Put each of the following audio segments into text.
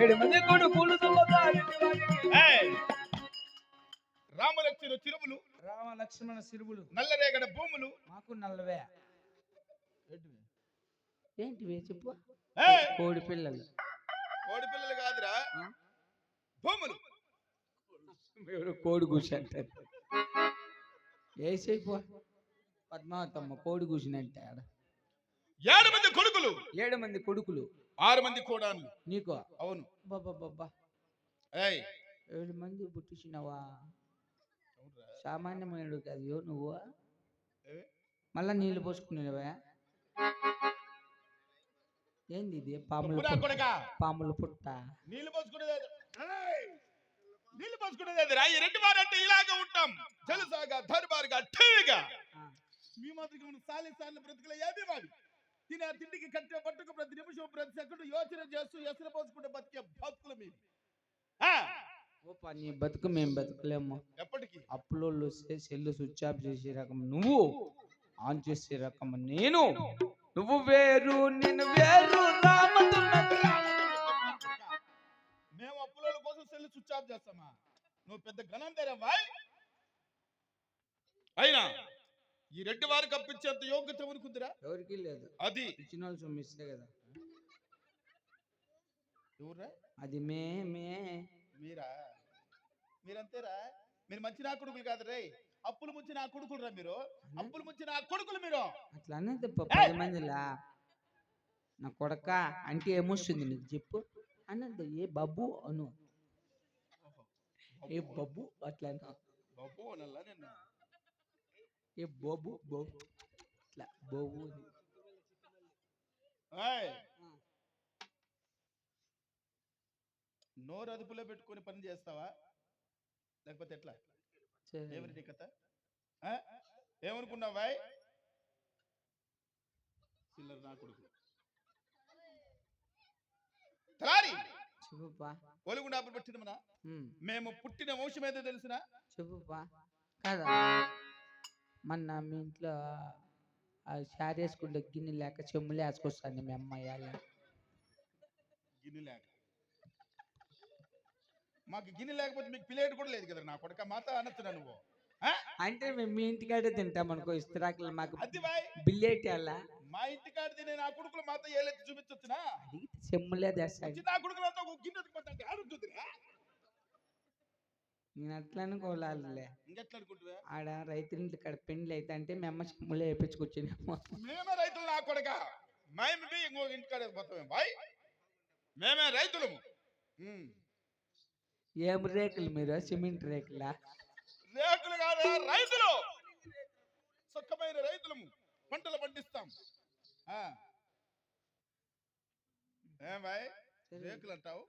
ఏడు మంది కొడుకులు! రామలక్ష్మణ చిరుములు రామ లక్ష్మణ సిరువులు. నల్లరేగడ భూములు. మాకు నల్లవే ఏంటివి చెప్పు. ఏయ్! కోడి పిల్లలు. కోడి పిల్లలు కాదురా? భూములు. ఎవరు కోడి కూసి అంటారు వేసేపో పద్మావతమ్మ కోడి కూసినట్టే ఆడ ఏడు మంది కొడుకులు. ఏడు మంది కొడుకులు. ఆరు మంది కోడాను నీకు? అవును. బాబా బాబా ఏయ్. ఏడు మంది పుట్టించినవా? సామాన్యమైన కాదు నువ్వు? మళ్ళా నీళ్ళు పోసుకునేవా ఏంది ఇది? పాముల పాముల పుట్ట. నీళ్ళు పోసుకునేది! నీళ్ళు పోసుకునేది అది రా. ఈ రెడ్డి వారంటే ఇలాగే ఉంటాం. జలసాగా దర్బారుగా ఠీగా మీ మాదిరిగా మనం సాలి సార్లు బ్రతుకుల ఏది మాది తినే తిండికి కట్టే పట్టుకు ప్రతి నిమిషం ప్రతి సెకండ్ యోచన చేస్తూ ఎసరు పోసుకుంటే బతికే ఆ, ఓపా నీ బతుకు మేము బతుకులేము. ఎప్పటికి? అప్పులోళ్ళు సెల్లు స్విచ్ ఆఫ్ చేసే రకం నువ్వు ఆన్ చేసే రకం నేను. నువ్వు వేరు నేను వేరు మేము అప్పుల కోసం సెల్ స్విచ్ ఆఫ్ చేస్తామా? నువ్వు పెద్ద గణం తెరవాయ్ అయినా ఈ రెడ్డి వారు కప్పించేంత యోగ్యత ఉనుకుందిరా ఎవరికి లేదు. అది. ఇచ్చిన వాళ్ళు సొమ్మిస్తే కదా. ఎవరా అది మే మే. మీరా? మీరంతేరా? మీరు మంచి నా కొడుకులు కాదు రే అప్పులు ముంచి నా కొడుకులు రా మీరు అప్పులు ముంచి నా కొడుకులు మీరు? అట్లా అనేది పది మందిలా నా కొడక అంటే ఏమొస్తుంది నీకు చెప్పు. అన్నది ఏ బాబు అను. ఏ బాబు అట్లా. బాబు అనల్లా నిన్న? ఏ బాబు బాబు ఇట్లా బాబు నోరు అదుపులో పెట్టుకొని పని చేస్తావా? లేకపోతే ఎట్లా? నీ కథ? ఏమనుకున్నావా చిల్లర నా కొడుకు. తలారి! చెప్పుపా. ఒలుగుండా పట్టినమనా ఉమ్, మేము పుట్టిన వంశం ఏదో తెలిసిన? చెప్పుపా. కాదా? మొన్న మీ ఇంట్లో శారీ వేసుకుంటే గిన్నె లేక చెమ్ములు వేసుకొస్తాను మీ అమ్మాయి గిన్నె లేక. మాకు గిన్నె లేకపోతే మీకు ప్లేట్ కూడా లేదు కదా నా కొడుక మాత అనొచ్చునా నువ్వు? అంటే మేము మీ ఇంటికాడే తింటాం అనుకో ఇస్తరాకులు మాకు బిల్లేటి అలా మా ఇంటికాడ తినే నా కొడుకులు మాతో ఏలెత్తి చూపించొచ్చునా? చెమ్ములే వచ్చి నా కొడుకులతో ఒక గిన్నె ఎత్తుకుపోతాంటే నేను అట్లా అనుకోవాలే ఇంకెట్లా ఆడ రైతుల కాడ పెండ్లి అయితే అంటే మీ అమ్మ చెమ్ములే వేయించుకొచ్చానేమో మేమే రైతులు నా కొడుక. మేము ఇంకో ఇంటికాడ పోతామే బాయ్? మేమే రైతులము. ఏం రేకులు మీరు? సిమెంట్ రేకులా? రేకులు కాదు రైతులు! సుఖమైన రైతులము పంటలు పండిస్తాం. ఆ. ఏం బాయ్? రేకులు అంటావు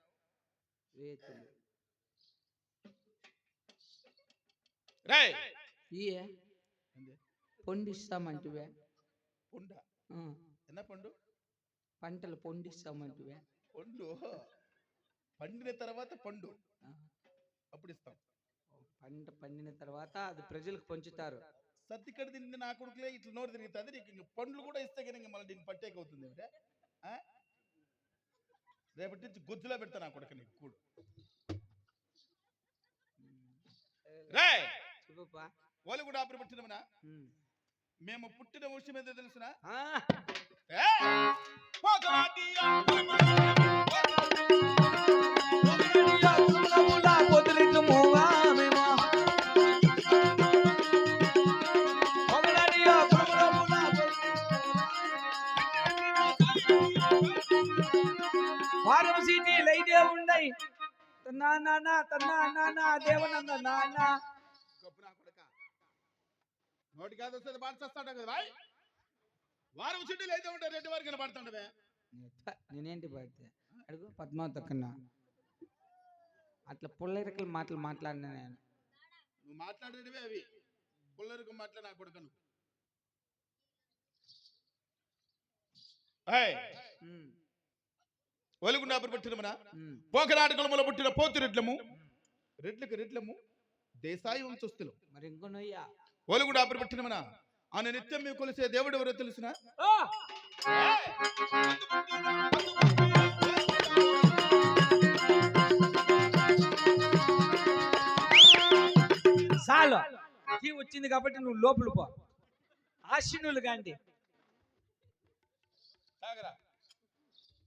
రేకులు. రే ఇయే పొండిస్తామంటివే. పండు? ఎన్న పండు? పంటలు పొండిస్తామంటివే. పండు? పండిన తర్వాత పండు. అప్పుడు ఇస్తాం. పంట పండిన తర్వాత అది ప్రజలకు పంచుతారు. సత్తికడ తిండి నా కొడుకులే ఇట్లా నోరు తిరుగుతుంది నీకు ఇంక పండ్లు కూడా ఇస్తే కనుక మళ్ళీ నీకు పట్టేక అవుతుంది ఏమిటే? ఆ? రేపటి నుంచి గొజ్జులో పెడతా నా కొడుకు నీకు కూడు. వాళ్ళు కూడా ఆపరి పట్టినమనా. మేము పుట్టిన విషయం ఏదో తెలుసునా? సీటీలు అయితే ఉన్నాయి తన్నా నాన్న తన్నా నాన్న దేవనంద నాన్న నోటి కాదు వస్తుంది పాడుచేస్తాడు కదా బాయ్. వారం చుట్టూలు అయితే ఉంటాయి రెడ్డి వారికి కనబడుతుండవే నేనేంటి పడితే? అడుగు పద్మావతి కన్నా అట్లా పుల్లరికల మాటలు మాట్లాడినా నేను. నువ్వు మాట్లాడేటివే అవి. పుల్లరికి మాట్లాడి నా కొడుకను ఏయ్, ఉమ్. ఒలుగుండాపురి పుట్టిన మన ఉమ్. పోకనాటకులములో పుట్టిన పోతు రెడ్లము? రెడ్లకు రెడ్లము దేశాయి వంశస్థులు. మరి ఇంకొనయ్యా ఒలుగుండాపురి పుట్టిన మన ఆయన నిత్యం మేము కొలిసే దేవుడు ఎవరో తెలుసిన? చాలు. వచ్చింది కాబట్టి నువ్వు లోపల పో. ఆశీనులు కాండి Sagra,